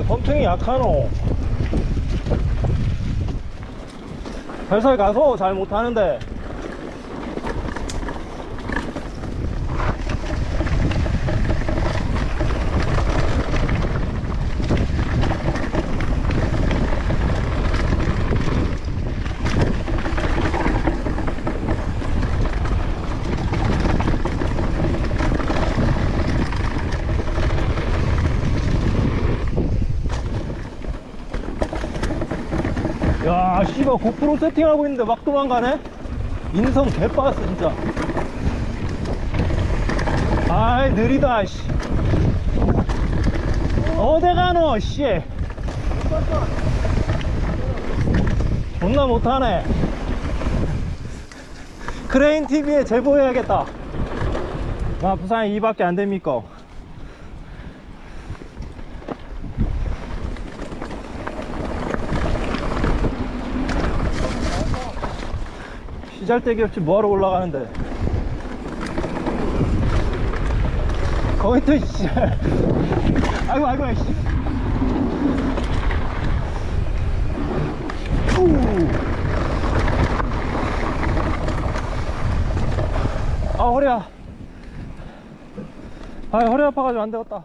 뭐야 검탱이 약하노. 회사에 가서 잘 못하는데 야 씨발 고프로 세팅하고 있는데 막 도망가네? 인성 개빠졌어 진짜. 아이 느리다 씨. 어디 가노 씨? 존나 못하네. 크레인 TV에 제보해야겠다. 나 부산에 이밖에 안 됩니까 시잘데기 없이 뭐하러 올라가는데 거기 또 씨. 아이고 아이고 씨. 후. 아 허리야 아 허리 아파가지고 안 되겠다